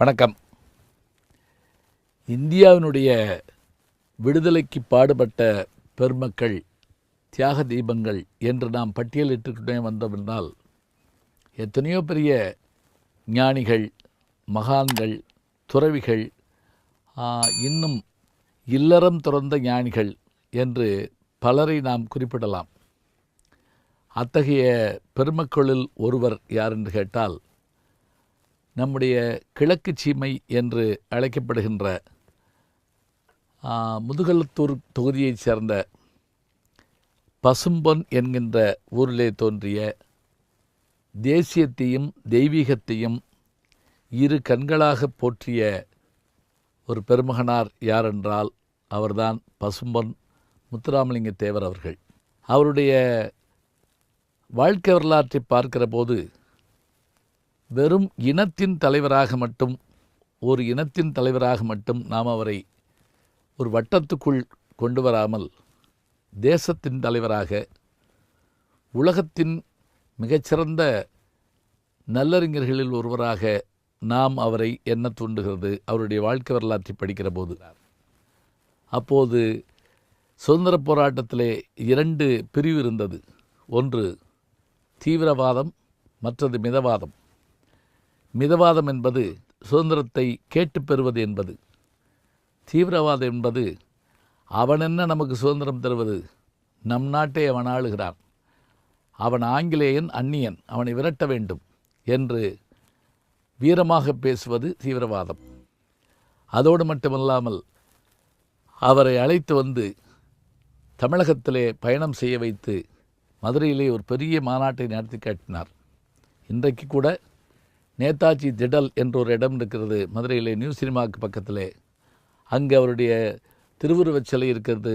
வணக்கம். இந்தியாவினுடைய விடுதலைக்கு பாடுபட்ட பெருமக்கள் தியாக தீபங்கள் என்று நாம் பட்டியலிட்டுக்கிட்டே வந்தோம்னால் எத்தனையோ பெரிய ஞானிகள் மகான்கள் துறவிகள் இன்னும் இல்லறம் துறந்த ஞானிகள் என்று பலரை நாம் குறிப்பிடலாம். அத்தகைய பெருமக்களில் ஒருவர் யார் என்று கேட்டால் நம்முடைய கிழக்கு சீமை என்று அழைக்கப்படுகின்ற முதுகலத்தூர் தொகுதியைச் சேர்ந்த பசும்பொன் என்கின்ற ஊரிலே தோன்றிய தேசியத்தையும் தெய்வீகத்தையும் இரு கண்களாக போற்றிய ஒரு பெருமகனார் யாரென்றால் அவர்தான் பசும்பொன் முத்துராமலிங்க தேவர் அவர்கள். அவருடைய வாழ்க்கை வரலாற்றை பார்க்கிற போது வெறும் இனத்தின் தலைவராக மட்டும் ஒரு இனத்தின் தலைவராக மட்டும் நாம் அவரை ஒரு வட்டத்துக்குள் கொண்டு வராமல் தேசத்தின் தலைவராக உலகத்தின் மிகச்சிறந்த நல்லறிஞர்களில் ஒருவராக நாம் அவரை என்ன தூண்டுகிறது. அவருடைய வாழ்க்கை வரலாற்றை படிக்கிற போது. அப்போது சுதந்திர போராட்டத்திலே இரண்டு பிரிவு இருந்தது. ஒன்று தீவிரவாதம் மற்றது மிதவாதம். மிதவாதம் என்பது சுதந்திரத்தை கேட்டுப் பெறுவது என்பது. தீவிரவாதம் என்பது அவன் என்ன நமக்கு சுதந்திரம் தருவது? நம் நாட்டை அவன் ஆளுகிறான். அவன் ஆங்கிலேயன் அந்நியன் அவனை விரட்ட வேண்டும் என்று வீரமாக பேசுவது தீவிரவாதம். அதோடு மட்டுமல்லாமல் அவரை அழைத்து வந்து தமிழகத்திலே பயணம் செய்ய வைத்து மதுரையிலே ஒரு பெரிய மாநாட்டை நடத்தி காட்டினார். இன்றைக்கு கூட நேதாஜி திடல் என்ற ஒரு இடம் இருக்கிறது மதுரையிலே நியூ சினிமாவுக்கு பக்கத்திலே. அங்கே அவருடைய திருவுருவச் சிலை இருக்கிறது.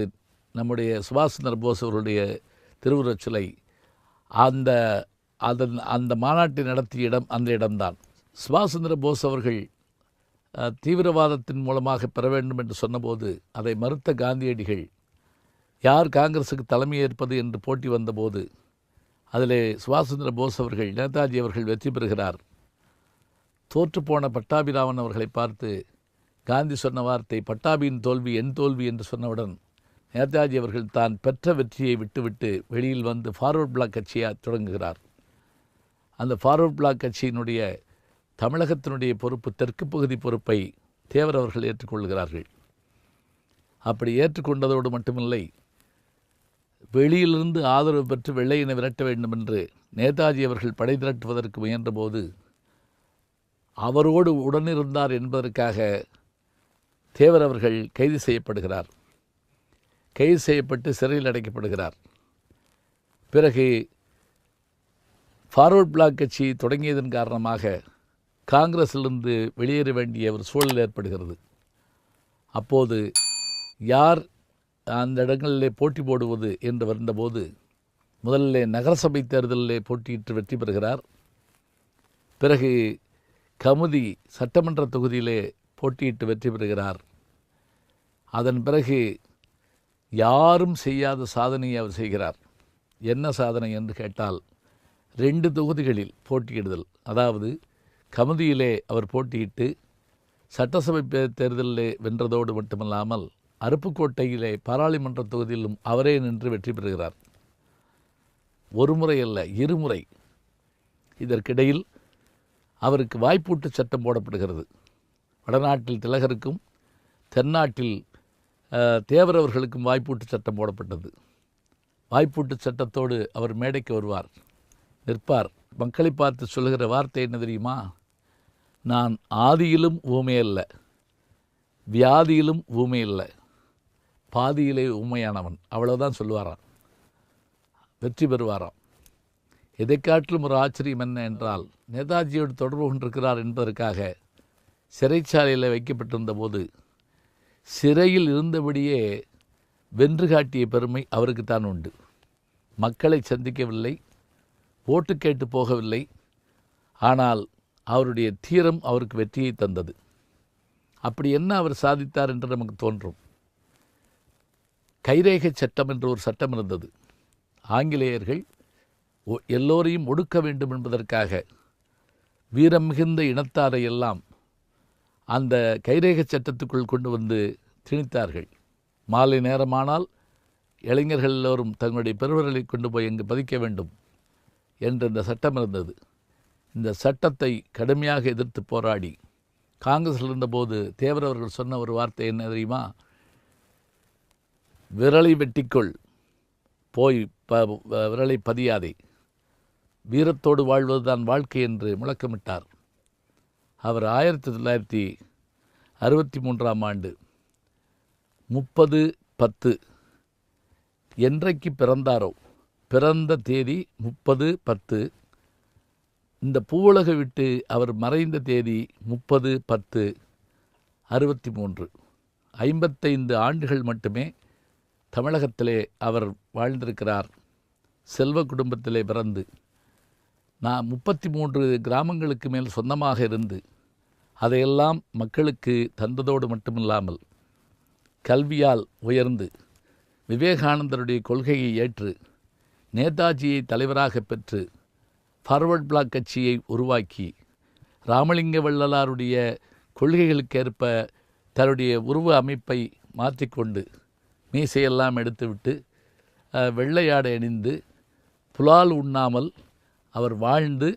நம்முடைய சுபாஷ் சந்திர போஸ் அவருடைய திருவுருவச் சிலை அந்த அதன் அந்த மாநாட்டை நடத்திய இடம் அந்த இடம்தான். சுபாஷ் சந்திர போஸ் அவர்கள் தீவிரவாதத்தின் மூலமாக பெற வேண்டும் என்று சொன்னபோது அதை மறுத்த காந்தியடிகள் யார் காங்கிரஸுக்கு தலைமை ஏற்பது என்று போட்டி வந்தபோது அதிலே சுபாஷ் சந்திர போஸ் அவர்கள் நேதாஜி அவர்கள் வெற்றி பெறுகிறார். தோற்றுப்போன பட்டாபிராமன் அவர்களை பார்த்து காந்தி சொன்ன வார்த்தை பட்டாபியின் தோல்வி என் தோல்வி என்று சொன்னவுடன் நேதாஜி அவர்கள் தான் பெற்ற வெற்றியை விட்டுவிட்டு வெளியில் வந்து ஃபார்வர்ட் பிளாக் கட்சியாக தொடங்குகிறார். அந்த ஃபார்வர்ட் பிளாக் கட்சியினுடைய தமிழகத்தினுடைய பொறுப்பு தெற்கு பகுதி பொறுப்பை தேவர் அவர்கள் ஏற்றுக்கொள்கிறார்கள். அப்படி ஏற்றுக்கொண்டதோடு மட்டுமில்லை வெளியிலிருந்து ஆதரவு பெற்று வெள்ளையினை விரட்ட வேண்டும் என்று நேதாஜி அவர்கள் படை திரட்டுவதற்கு முயன்றபோது அவரோடு உடனிருந்தார் என்பதற்காக தேவர் அவர்கள் கைது செய்யப்படுகிறார். கைது செய்யப்பட்டு சிறையில் அடைக்கப்படுகிறார். பிறகு ஃபார்வர்ட் பிளாக் கட்சி தொடங்கியதன் காரணமாக காங்கிரஸிலிருந்து வெளியேற வேண்டிய ஒரு சூழல் ஏற்படுகிறது. அப்போது யார் அந்த இடங்களிலே போட்டி போடுவது என்று வந்தபோது முதலிலே நகரசபை தேர்தலிலே போட்டியிட்டு வெற்றி பெறுகிறார். பிறகு கமுதி சட்டமன்ற தொகுதியிலே போட்டியிட்டு வெற்றி பெறுகிறார். அதன் பிறகு யாரும் செய்யாத சாதனையை அவர் செய்கிறார். என்ன சாதனை என்று கேட்டால் ரெண்டு தொகுதிகளில் போட்டியிடுதல். அதாவது கமுதியிலே அவர் போட்டியிட்டு சட்டசபை பே- தேர்தலிலே வென்றதோடு மட்டுமல்லாமல் அருப்புக்கோட்டையிலே பாராளுமன்ற தொகுதியிலும் அவரே நின்று வெற்றி பெறுகிறார். ஒரு முறை அல்ல இருமுறை இதற்கிடையில் அவருக்கு வாய்ப்பூட்டு சட்டம் போடப்படுகிறது. வடநாட்டில் திலகருக்கும் தென்னாட்டில் தேவரவர்களுக்கும் வாய்ப்பூட்டு சட்டம் போடப்பட்டது. வாய்ப்பூட்டு சட்டத்தோடு அவர் மேடைக்கு வருவார். நிற்பார். மக்களை பார்த்து சொல்லுகிற வார்த்தை என்ன தெரியுமா? நான் ஆதியிலும் ஊமை அல்ல. வியாதியிலும் ஊமை இல்லை. பாதியிலே ஊமையானவன். அவ்வளோதான் சொல்லுவாராம். வெற்றி பெறுவாராம். இதை காட்டிலும் ஒரு ஆச்சரியம் என்ன என்றால் நேதாஜியோடு தொடர்பு கொண்டிருக்கிறார் என்பதற்காக சிறைச்சாலையில் வைக்கப்பட்டிருந்த போது சிறையில் இருந்தபடியே வென்று காட்டிய பெருமை அவருக்குத்தான் உண்டு. மக்களை சந்திக்கவில்லை ஓட்டு கேட்டு போகவில்லை ஆனால் அவருடைய தீரம் அவருக்கு வெற்றியை தந்தது. அப்படி என்ன அவர் சாதித்தார் என்று நமக்கு தோன்றும். கைரேகை சட்டம் என்ற ஒரு சட்டம் இருந்தது. ஆங்கிலேயர்கள் எல்லோரையும் ஒடுக்க வேண்டும் என்பதற்காக வீரம் மிகுந்த இனத்தாரை எல்லாம் அந்த கைரேக சட்டத்துக்குள் கொண்டு வந்து திணித்தார்கள். மாலை நேரமானால் இளைஞர்கள் எல்லோரும் தங்களுடைய பெருவர்களை கொண்டு போய் அங்கு பதிக்க வேண்டும் என்ற இந்த சட்டம் இருந்தது. இந்த சட்டத்தை கடுமையாக எதிர்த்து போராடி காங்கிரஸில் இருந்தபோது தேவர் அவர்கள் சொன்ன ஒரு வார்த்தை என்ன தெரியுமா? விரலை வெட்டிக்கொள் போய் ப விரலை பதியாதே. வீரத்தோடு வாழ்வதுதான் வாழ்க்கை என்று முழக்கமிட்டார். அவர் ஆயிரத்தி தொள்ளாயிரத்தி அறுபத்தி மூன்றாம் ஆண்டு முப்பது பத்து என்றைக்கு பிறந்தாரோ பிறந்த தேதி முப்பது பத்து. இந்த பூவுலக விட்டு அவர் மறைந்த தேதி முப்பது பத்து அறுபத்தி மூன்று ஐம்பத்தைந்து ஆண்டுகள் மட்டுமே தமிழகத்திலே அவர் வாழ்ந்திருக்கிறார். செல்வ குடும்பத்திலே பிறந்து நான் முப்பத்தி மூன்று கிராமங்களுக்கு மேல் சொந்தமாக இருந்து அதையெல்லாம் மக்களுக்கு தந்ததோடு மட்டுமில்லாமல் கல்வியால் உயர்ந்து விவேகானந்தருடைய கொள்கையை ஏற்று நேதாஜியை தலைவராக பெற்று ஃபார்வர்ட் பிளாக் கட்சியை உருவாக்கி ராமலிங்க வள்ளலாருடைய கொள்கைகளுக்கேற்ப தன்னுடைய உருவ அமைப்பை மாற்றிக்கொண்டு மீசையெல்லாம் எடுத்துவிட்டு வெள்ளையாடை அணிந்து புலால் உண்ணாமல் அவர் வாழ்ந்து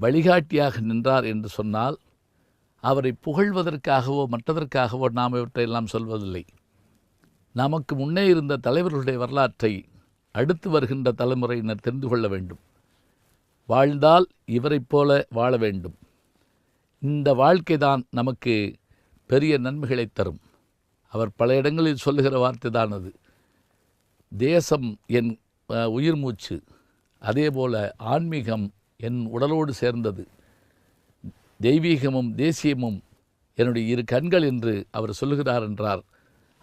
வழிகாட்டியாக நின்றார் என்று சொன்னால் அவரை புகழ்வதற்காகவோ மற்றதற்காகவோ நாம் இவற்றையெல்லாம் சொல்வதில்லை. நமக்கு முன்னே இருந்த தலைவர்களுடைய வரலாற்றை அடுத்து வருகின்ற தலைமுறையினர் தெரிந்து கொள்ள வேண்டும். வாழ்ந்தால் இவரைப் போல வாழ வேண்டும். இந்த வாழ்க்கை தான் நமக்கு பெரிய நன்மைகளை தரும். அவர் பல இடங்களில் சொல்லுகிற வார்த்தை தான் அது. தேசம் என் உயிர் மூச்சு. அதேபோல ஆன்மீகம் என் உடலோடு சேர்ந்தது. தெய்வீகமும் தேசியமும் என்னுடைய இரு கண்கள் என்று அவர் சொல்லுகிறார் என்றார்.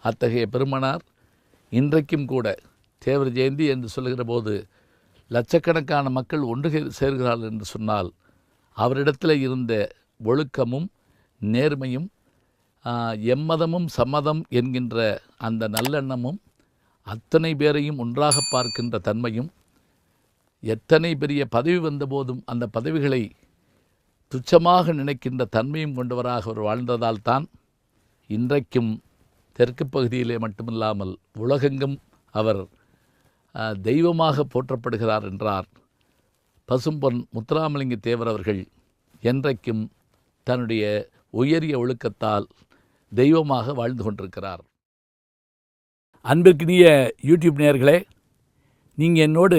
அத்தகைய பெருமனார் இன்றைக்கும் கூட தேவர் ஜெயந்தி என்று சொல்லுகிற போது லட்சக்கணக்கான மக்கள் ஒன்று கே- சேர்கிறார்கள் என்று சொன்னால் அவரிடத்தில் இருந்த ஒழுக்கமும் நேர்மையும் எம்மதமும் சம்மதம் என்கின்ற அந்த நல்லெண்ணமும் அத்தனை பேரையும் ஒன்றாக பார்க்கின்ற தன்மையும் எத்தனை பெரிய பதவி வந்தபோதும் அந்த பதவிகளை துச்சமாக நினைக்கின்ற தன்மையும் கொண்டவராக அவர் வாழ்ந்ததால் தான் இன்றைக்கும் தெற்கு பகுதியிலே மட்டுமில்லாமல் உலகெங்கும் அவர் தெய்வமாக போற்றப்படுகிறார் என்றார் பசும்பொன் முத்துராமலிங்க தேவர் அவர்கள். என்றைக்கும் தன்னுடைய உயரிய ஒழுக்கத்தால் தெய்வமாக வாழ்ந்து கொண்டிருக்கிறார். அன்பிற்கினிய யூடியூப் நேயர்களே நீங்கள் என்னோடு